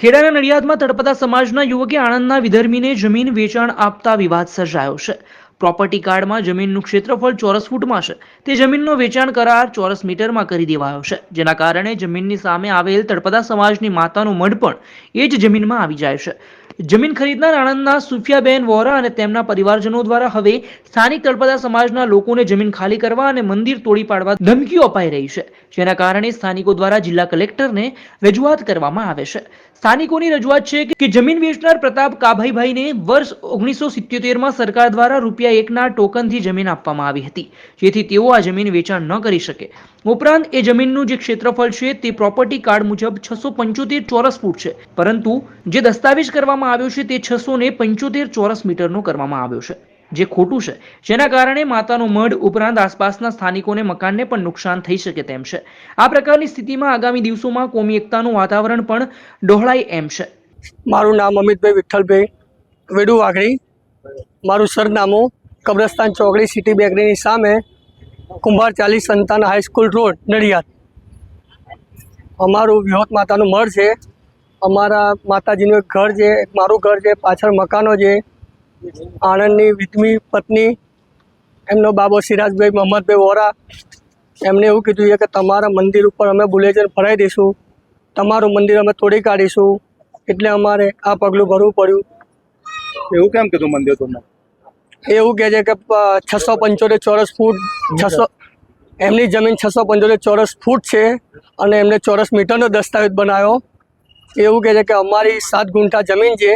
ખેડાના નડિયાદમાં તળપદા સમાજના યુવકે આણંદના વિધર્મીને જમીન વેચાણ આપતા વિવાદ સર્જાયો છે. પ્રોપર્ટી કાર્ડમાં જમીનનું ક્ષેત્રફળ ચોરસ ફૂટમાં છે. તે જમીનનો વેચાણ કરાર ચોરસ મીટરમાં કરી દેવાયો છે. જેના કારણે જમીનની સામે આવેલ તળપદા સમાજની માતાનું મઢ પણ એ જ જમીનમાં આવી જાય છે. જમીન ખરીદનાર આણંદના સુફિયાબેન વોરા અને તેમના પરિવારજનો દ્વારા હવે સ્થાનિક તળપદા સમાજના લોકોને જમીન ખાલી કરવા અને મંદિર તોડી પાડવા ધમકીઓ અપાઈ રહી છે, જેના કારણે સ્થાનિકો દ્વારા જિલ્લા કલેક્ટરને રજૂઆત કરવામાં આવે છે. સ્થાનિકોની રજૂઆત છે કે જમીન વેચનાર પ્રતાપ કાભાઈભાઈને વર્ષ ઓગણીસો સિત્યોતેરમાં સરકાર દ્વારા રૂપિયા એકના ટોકનથી જમીન આપવામાં આવી હતી, જેથી તેઓ આ જમીન વેચાણ ન કરી શકે. ઉપરાંત એ જમીનનું જે ક્ષેત્રફળ છે તે પ્રોપર્ટી કાર્ડ મુજબ છસો પંચોતેર ચોરસ ફૂટ છે. પરંતુ જે દસ્તાવેજ કરવામાં આવ્યો છે તે છસો ને પંચોતેર ચોરસ મીટરનો કરવામાં આવ્યો છે. જે ખોટું છે. જેના કારણે માતાનો મઢ ઉપરાંત આસપાસના સ્થાનિકોને મકાનને પણ નુકસાન થઈ શકે તેમ છે. આ પ્રકારની સ્થિતિમાં આગામી દિવસોમાં કોમી એકતાનું વાતાવરણ પણ ડહોળાય એમ છે. મારું નામ અમિતભાઈ વિઠ્ઠલભાઈ વેડુ વાઘડી મારું સરનામું કબ્રસ્તાન ચોકડી સિટી બેકરીની સામે કુંભાર ચાલીસ સંતાન હાઈસ્કૂલ રોડ નડિયાદ. અમારું વિહોત માતાનું મઢ છે. અમારા માતાજીનું એક ઘર છે, એક મારું ઘર છે, પાછળ મકાનો છે. આણંદની વિધમી પત્ની, એમનો બાબો સિરાજભાઈ મોહમ્મદભાઈ વોરા. એમને એવું કીધું છે કે તમારા મંદિર ઉપર અમે બુલેજર ફરાઈ દઈશું. તમારું મંદિર અમે તોડી કાઢીશું. એટલે અમારે આ પગલું ભરવું પડ્યું. એવું કેમ કીધું મંદિર તમને? એવું કહે છે કે છસો પંચોતેર ચોરસ ફૂટ છસો એમની જમીન છસો પંચોતેર ચોરસ ફૂટ છે અને એમને ચોરસ મીટરનો દસ્તાવેજ બનાવ્યો. એવું કહે છે કે અમારી સાત ગુંઠા જમીન છે.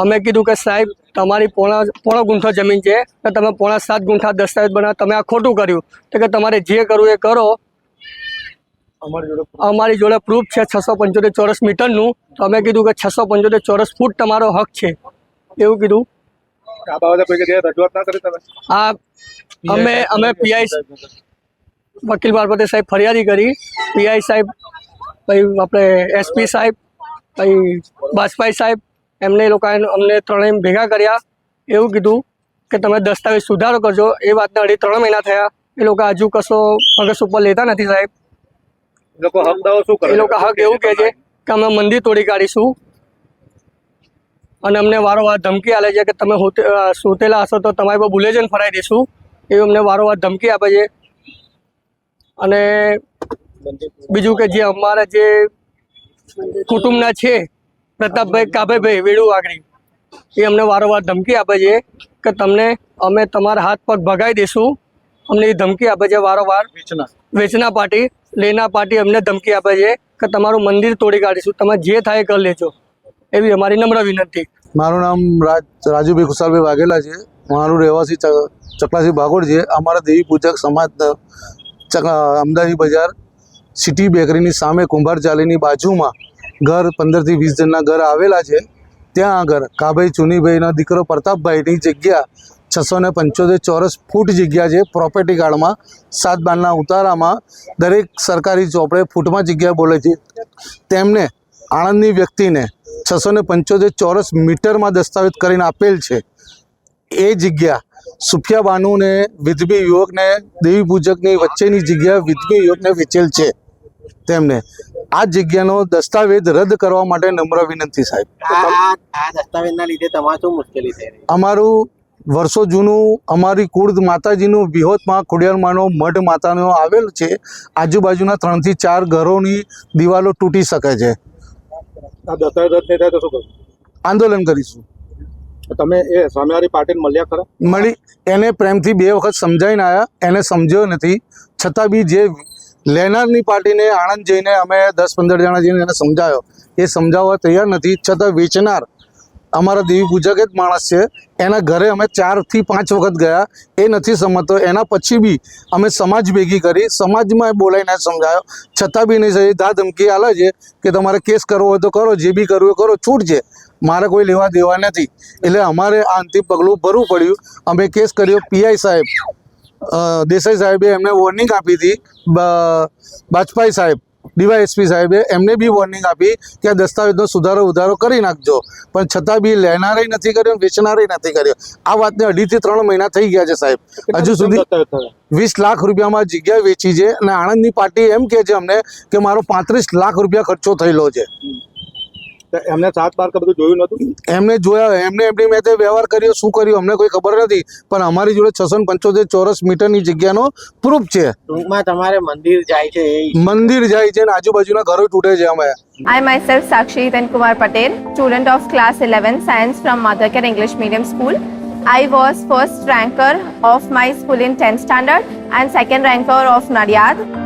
અમે કીધું કે સાહેબ તમારી પોણા પોણો ગુંઠો જમીન છે. તો તમે પોણા સાત ગુંઠા દસ્તાવેજ બનાવ્યા તમે આ ખોટું કર્યું. તો કે તમારે જે કરવું એ કરો. અમારી જોડે પ્રૂફ છે છસો પંચોતેર ચોરસ મીટરનું. તો અમે કીધું કે છસો પંચોતેર ચોરસ ફૂટ તમારો હક છે. એવું કીધું. આ બાબતે કોઈ જગ્યાએ રજૂઆત ના કરી તમે? આ અમે અમે પીઆઈ વકીલ બારપતે સાહેબ ફરિયાદી કરી. પીઆઈ સાહેબ પછી આપણે એસપી સાહેબ પછી બાજપાઈ સાહેબ એમને એ લોકોએ અમને ત્રણેય ભેગા કર્યા. એવું કીધું કે તમે દસ્તાવેજ સુધારો કરજો. એ વાતના અઢી ત્રણ મહિના થયા. એ લોકો હજુ કશો મગજ ઉપર લેતા નથી સાહેબ. એ લોકો હક શું કરે? એ લોકો હક એવું કહે છે કે અમે મંદિર તોડી કાઢીશું. અને અમને વારંવાર ધમકી આપે છે કે તમે સુતેલા હશો તો તમારી પર બુલેજન ફરાઈ દઈશું એવી અમને વારંવાર ધમકી આપે છે. અને બીજું કે જે અમારા જે કુટુંબના છે પ્રતાપભાઈ કાભેભાઈ વેડુ વાઘરી એ અમને વારંવાર ધમકી આપે છે કે તમને અમે તમારા હાથ પગ ભગાઈ દઈશું અમને એ ધમકી આપે છે વારંવાર. વેચના. વેચના પાર્ટી લેના પાર્ટી અમને ધમકી આપે છે કે તમારું મંદિર તોડી કાઢીશું. તમે જે થાય એ કરી લેજો. એવી અમારી નમ્ર વિનંતી. મારું નામ રાજ રાજુભાઈ ખુશાલભાઈ વાઘેલા છે. મારું રહેવાસી ચકલાસી ભાગોળ છે. અમારા દેવી પૂજક સમાજ અમદાવાદી બજાર સિટી બેકરીની સામે કુંભાર ચાલીની બાજુમાં ઘર પંદરથી વીસ જણના ઘર આવેલા છે. ત્યાં આગળ કાભાઈ ચુનીભાઈનો દીકરો પ્રતાપભાઈની જગ્યા છસો ને પંચોતેર ચોરસ ફૂટ જગ્યા છે. પ્રોપર્ટી કાર્ડમાં સાત બારના ઉતારામાં દરેક સરકારી ચોપડે ફૂટમાં જગ્યા બોલે છે. તેમને આણંદની વ્યક્તિને છસો ને પંચોતેર ચોરસ મીટરમાં દસ્તાવેજ કરીને આપેલ છે. એ જગ્યા સુફિયા બાનુને વિધવી યુવકને દેવી પૂજકની વચ્ચેની જગ્યા વિધવી યુવકને વેચેલ છે તેમને. આ જગ્યાનો દસ્તાવેજ રદ કરવા માટે નમ્ર વિનંતી સાહેબ. આ દસ્તાવેજના લીધે તમારે શું મુશ્કેલી થઈ અમારું વર્ષો જૂનું અમારી કુર્દ માતાજીનું વિહોતમાં ખોડિયારમાંનો મઢ માતાનો આવેલ છે. આજુબાજુના ત્રણથી ચાર ઘરોની દિવાલો તૂટી શકે છે. આ દસ્તાવેજ રદ નહીં થાય તો શું કરવું આંદોલન કરીશું. તમે એ સામેવાળી પાર્ટીને મળ્યા ખરા? મળી એને પ્રેમથી બે વખત સમજાવીને આવ્યા એને સમજ્યો નથી. છતાં બી જે લેનારની પાર્ટીને આણંદ જઈને અમે દસ પંદર જણા જઈને એને સમજાયો. એ સમજાવવા તૈયાર નથી. છતાં વેચનાર અમારા દેવી પૂજક જ માણસ છે. એના ઘરે અમે ચારથી પાંચ વખત ગયા. એ નથી સમજતો. એના પછી બી અમે સમાજ ભેગી કરી સમાજમાં બોલાવીને સમજાયો. છતાં બી નહીં સહી ધા ધમકી આલે છે કે તમારે કેસ કરવો હોય તો કરો, જે બી કરવું હોય કરો, છૂટ છે. મારે કોઈ લેવા દેવા નથી. એટલે અમારે આ અંતિમ પગલું ભરવું પડ્યું. અમે કેસ કર્યો. પીઆઈ સાહેબ દેસાઈ સાહેબે એમને વોર્નિંગ આપી હતી. બાજપાઈ સાહેબ ડીવાયએસપી સાહેબે એમને બી વોર્નિંગ આપી કે આ દસ્તાવેજનો સુધારો ઉધારો કરી નાખજો. પણ છતાં બી લેનારે નથી કર્યો વેચનારે નથી કર્યો. આ વાતને અઢીથી ત્રણ મહિના થઈ ગયા છે સાહેબ. હજુ સુધી વીસ લાખ રૂપિયામાં જગ્યા વેચી છે અને આણંદની પાર્ટી એમ કહે છે અમને કે મારો પાંત્રીસ લાખ રૂપિયા ખર્ચો થયેલો છે. એમને સાત બાર કે બધું જોયું નતું એમને જોયા એમને એમની મેં વ્યવહાર કર્યો શું કર્યું અમને કોઈ ખબર નથી પણ અમારી જોડે છસો પંચોતેર ચોરસ મીટરની જગ્યાનો પ્રૂફ છે ટૂંકમાં તમારે મંદિર જાય છે એ મંદિર જાય છે ને આજુબાજુના ઘરો તૂટે છે અમે I myself, Sakshi Hitan Kumar Patel, student of class 11 science from Mothercare English Medium School. I was first ranker of my school in 10th standard and second ranker of Nadiad.